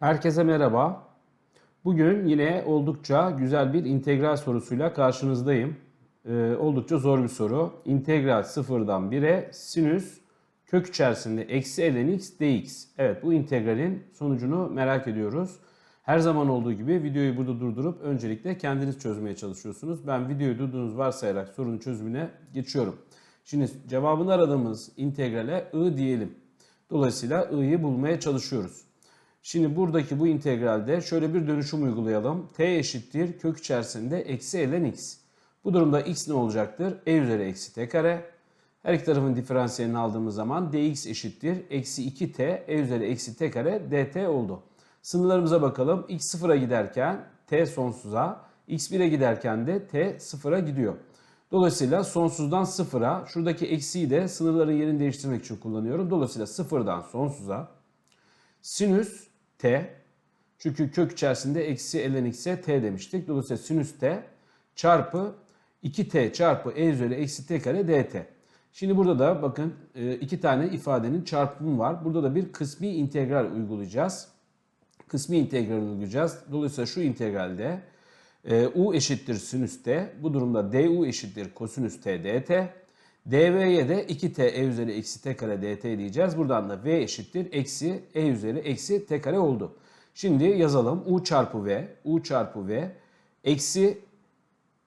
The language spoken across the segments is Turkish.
Herkese merhaba. Bugün yine oldukça güzel bir integral sorusuyla karşınızdayım. Ee, oldukça zor bir soru. İntegral sıfırdan 1'e sinüs kök içerisinde eksi ln x dx. Evet bu integralin sonucunu merak ediyoruz. Her zaman olduğu gibi videoyu burada durdurup öncelikle kendiniz çözmeye çalışıyorsunuz. Ben videoyu durduğunuz varsayarak sorunun çözümüne geçiyorum. Şimdi cevabını aradığımız integrale i diyelim. Dolayısıyla i'yi bulmaya çalışıyoruz. Şimdi buradaki bu integralde şöyle bir dönüşüm uygulayalım. t eşittir kök içerisinde eksi ln x. Bu durumda x ne olacaktır? e üzeri eksi t kare. Her iki tarafın diferansiyelini aldığımız zaman dx eşittir. Eksi 2t e üzeri eksi t kare dt oldu. Sınırlarımıza bakalım. x sıfıra giderken t sonsuza, x 1'e giderken de t sıfıra gidiyor. Dolayısıyla sonsuzdan sıfıra, şuradaki eksiyi de sınırların yerini değiştirmek için kullanıyorum. Dolayısıyla sıfırdan sonsuza sinüs t, çünkü kök içerisinde eksi ln x'e t demiştik. Dolayısıyla sinüs t çarpı 2t çarpı e üzeri eksi t kare dt. Şimdi burada da bakın e, iki tane ifadenin çarpımı var. Burada da bir kısmi integral uygulayacağız. Kısmi integral uygulayacağız. Dolayısıyla şu integralde e, u eşittir sinüs t. Bu durumda du eşittir kosinüs t dt. Dv'ye de 2t e üzeri eksi t kare dt diyeceğiz. Buradan da v eşittir eksi e üzeri eksi t kare oldu. Şimdi yazalım u çarpı v, u çarpı v eksi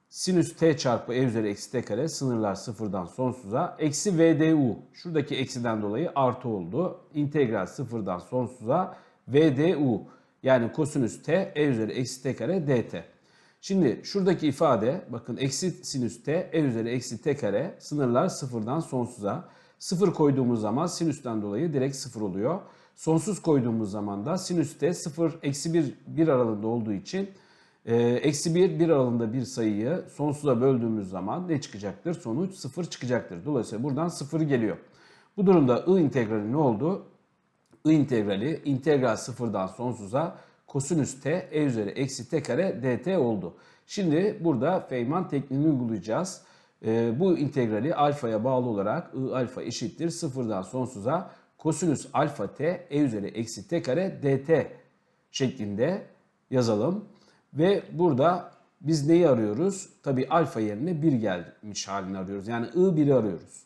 sinüs t çarpı e üzeri eksi t kare sınırlar sıfırdan sonsuza eksi vdu. Şuradaki eksiden dolayı artı oldu. İntegral sıfırdan sonsuza vdu yani kosinüs t e üzeri eksi t kare dt. Şimdi şuradaki ifade bakın eksi sinüs t e üzeri eksi t kare sınırlar sıfırdan sonsuza. Sıfır koyduğumuz zaman sinüsten dolayı direkt sıfır oluyor. Sonsuz koyduğumuz zaman da sinüs t sıfır eksi bir, bir aralığında olduğu için e, eksi bir, bir aralığında bir sayıyı sonsuza böldüğümüz zaman ne çıkacaktır? Sonuç sıfır çıkacaktır. Dolayısıyla buradan sıfır geliyor. Bu durumda i integrali ne oldu? i integrali integral sıfırdan sonsuza kosinüs t e üzeri eksi t kare dt oldu. Şimdi burada Feynman tekniğini uygulayacağız. Ee, bu integrali alfaya bağlı olarak i alfa eşittir sıfırdan sonsuza kosinüs alfa t e üzeri eksi t kare dt şeklinde yazalım. Ve burada biz neyi arıyoruz? Tabi alfa yerine 1 gelmiş halini arıyoruz. Yani i 1'i arıyoruz.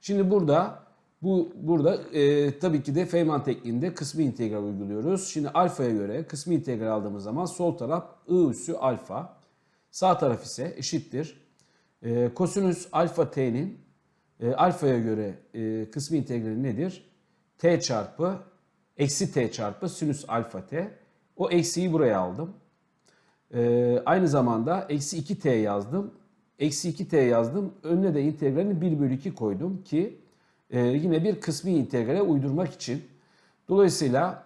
Şimdi burada bu burada e, tabii ki de Feynman tekniğinde kısmi integral uyguluyoruz. Şimdi alfaya göre kısmi integral aldığımız zaman sol taraf i üssü alfa. Sağ taraf ise eşittir. E, kosinüs alfa t'nin e, alfaya göre e, kısmi integrali nedir? t çarpı eksi t çarpı sinüs alfa t. O eksiyi buraya aldım. E, aynı zamanda eksi 2t yazdım. Eksi 2t yazdım. Önüne de integralini 1 bölü 2 koydum ki e, yine bir kısmi integrale uydurmak için. Dolayısıyla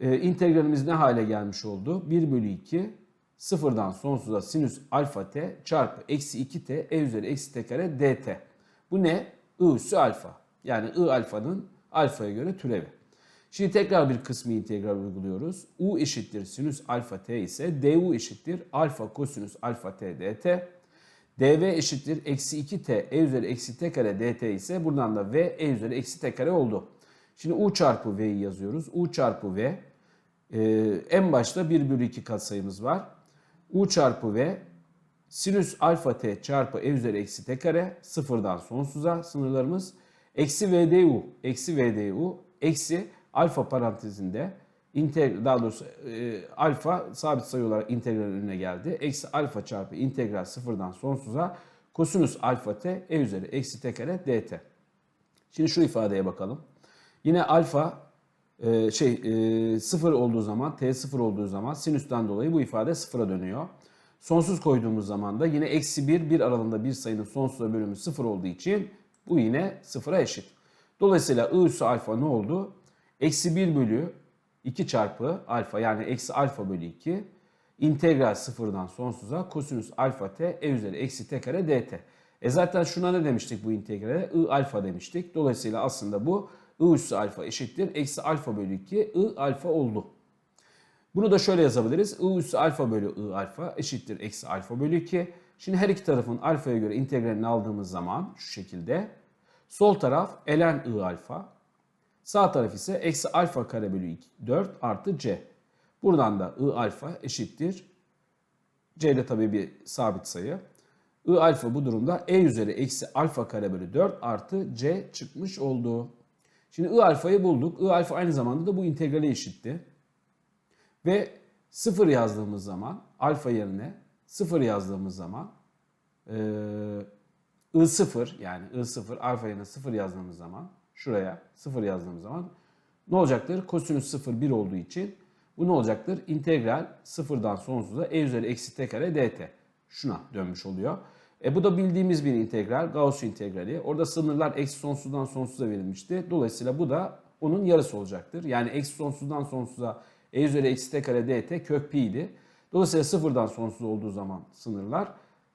e, integralimiz ne hale gelmiş oldu? 1 bölü 2 sıfırdan sonsuza sinüs alfa t çarpı eksi 2t e üzeri eksi t kare dt. Bu ne? I üssü alfa. Yani I alfanın alfaya göre türevi. Şimdi tekrar bir kısmi integral uyguluyoruz. U eşittir sinüs alfa t ise du eşittir alfa kosinüs alfa t dt. Dv eşittir eksi 2t e üzeri eksi t kare dt ise buradan da v e üzeri eksi t kare oldu. Şimdi u çarpı v'yi yazıyoruz. u çarpı v e, en başta 1 bölü 2 katsayımız var. u çarpı v sinüs alfa t çarpı e üzeri eksi t kare sıfırdan sonsuza sınırlarımız eksi vdu eksi vdu eksi alfa parantezinde integral daha doğrusu e, alfa sabit sayı olarak integral önüne geldi. Eksi alfa çarpı integral sıfırdan sonsuza kosinüs alfa t e üzeri eksi t kare dt. Şimdi şu ifadeye bakalım. Yine alfa e, şey e, sıfır olduğu zaman t sıfır olduğu zaman sinüsten dolayı bu ifade sıfıra dönüyor. Sonsuz koyduğumuz zaman da yine eksi 1, 1 aralığında bir sayının sonsuza bölümü sıfır olduğu için bu yine sıfıra eşit. Dolayısıyla i üssü alfa ne oldu? Eksi 1 bölü 2 çarpı alfa yani eksi alfa bölü 2 integral sıfırdan sonsuza kosinüs alfa t e üzeri eksi t kare dt. E zaten şuna ne demiştik bu integrale? I alfa demiştik. Dolayısıyla aslında bu I üssü alfa eşittir. Eksi alfa bölü 2 I alfa oldu. Bunu da şöyle yazabiliriz. I üssü alfa bölü I alfa eşittir. Eksi alfa bölü 2. Şimdi her iki tarafın alfaya göre integralini aldığımız zaman şu şekilde. Sol taraf ln I alfa. Sağ taraf ise eksi alfa kare bölü 2, 4 artı c. Buradan da I alfa eşittir. C de tabii bir sabit sayı. I alfa bu durumda E üzeri eksi alfa kare bölü 4 artı C çıkmış oldu. Şimdi I alfayı bulduk. I alfa aynı zamanda da bu integrale eşitti. Ve 0 yazdığımız zaman alfa yerine 0 yazdığımız zaman eee I0 yani I0 alfa yerine 0 yazdığımız zaman şuraya 0 yazdığımız zaman ne olacaktır? Kosinüs 0 1 olduğu için bu ne olacaktır? İntegral 0'dan sonsuza e üzeri eksi t kare dt. Şuna dönmüş oluyor. E bu da bildiğimiz bir integral. Gauss integrali. Orada sınırlar eksi sonsuzdan sonsuza verilmişti. Dolayısıyla bu da onun yarısı olacaktır. Yani eksi sonsuzdan sonsuza e üzeri eksi t kare dt kök pi idi. Dolayısıyla sıfırdan sonsuz olduğu zaman sınırlar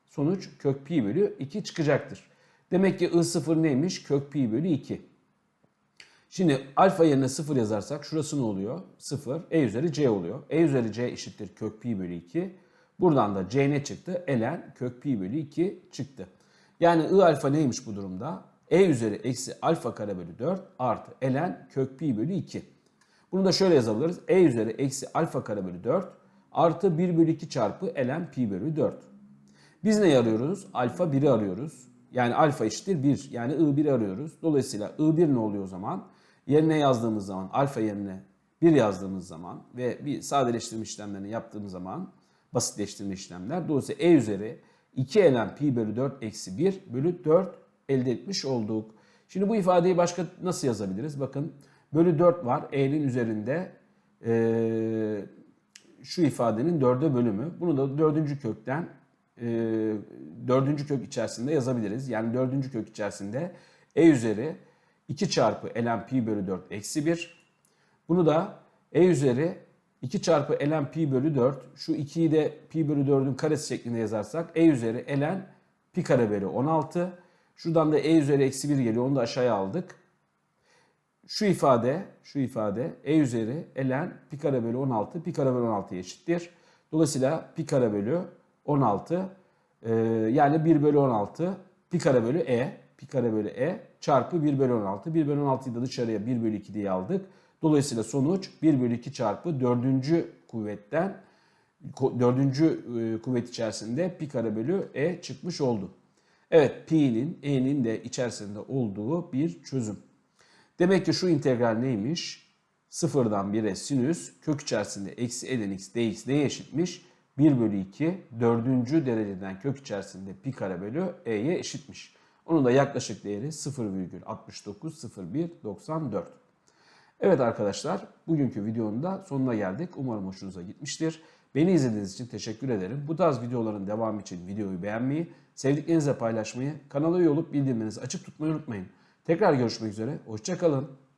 sonuç kök pi bölü 2 çıkacaktır. Demek ki I0 neymiş? Kök pi bölü 2. Şimdi alfa yerine 0 yazarsak şurası ne oluyor? 0. E üzeri c oluyor. E üzeri c eşittir kök pi bölü 2. Buradan da c ne çıktı? Ln kök pi bölü 2 çıktı. Yani I alfa neymiş bu durumda? E üzeri eksi alfa kare bölü 4 artı ln kök pi bölü 2. Bunu da şöyle yazabiliriz. E üzeri eksi alfa kare bölü 4 artı 1 bölü 2 çarpı ln pi bölü 4. Biz ne arıyoruz? Alfa 1'i arıyoruz. Yani alfa eşittir 1. Yani I1'i arıyoruz. Dolayısıyla I1 ne oluyor o zaman? Yerine yazdığımız zaman, alfa yerine 1 yazdığımız zaman ve bir sadeleştirme işlemlerini yaptığımız zaman basitleştirme işlemler. Dolayısıyla E üzeri 2 ln pi bölü 4 eksi 1 bölü 4 elde etmiş olduk. Şimdi bu ifadeyi başka nasıl yazabiliriz? Bakın bölü 4 var. E'nin üzerinde eee, şu ifadenin dörde bölümü. Bunu da dördüncü kökten e, dördüncü kök içerisinde yazabiliriz. Yani dördüncü kök içerisinde e üzeri 2 çarpı ln pi bölü 4 eksi 1. Bunu da e üzeri 2 çarpı ln pi bölü 4. Şu 2'yi de pi bölü 4'ün karesi şeklinde yazarsak e üzeri ln pi kare bölü 16. Şuradan da e üzeri eksi 1 geliyor. Onu da aşağıya aldık. Şu ifade, şu ifade e üzeri ln pi kare bölü 16 pi kare bölü 16 eşittir. Dolayısıyla pi kare bölü 16 e, yani 1 bölü 16 pi kare bölü e pi kare bölü e çarpı 1 bölü 16. 1 bölü 16'yı da dışarıya 1 bölü 2 diye aldık. Dolayısıyla sonuç 1 bölü 2 çarpı 4. kuvvetten 4. kuvvet içerisinde pi kare bölü e çıkmış oldu. Evet pi'nin e'nin de içerisinde olduğu bir çözüm. Demek ki şu integral neymiş? Sıfırdan 1'e sinüs kök içerisinde eksi ln x dx neye eşitmiş? 1 bölü 2 dördüncü dereceden kök içerisinde pi kare bölü e'ye eşitmiş. Onun da yaklaşık değeri 0,690194. Evet arkadaşlar bugünkü videonun da sonuna geldik. Umarım hoşunuza gitmiştir. Beni izlediğiniz için teşekkür ederim. Bu tarz videoların devamı için videoyu beğenmeyi, sevdiklerinizle paylaşmayı, kanala üye olup bildirimlerinizi açık tutmayı unutmayın. Tekrar görüşmek üzere, hoşçakalın.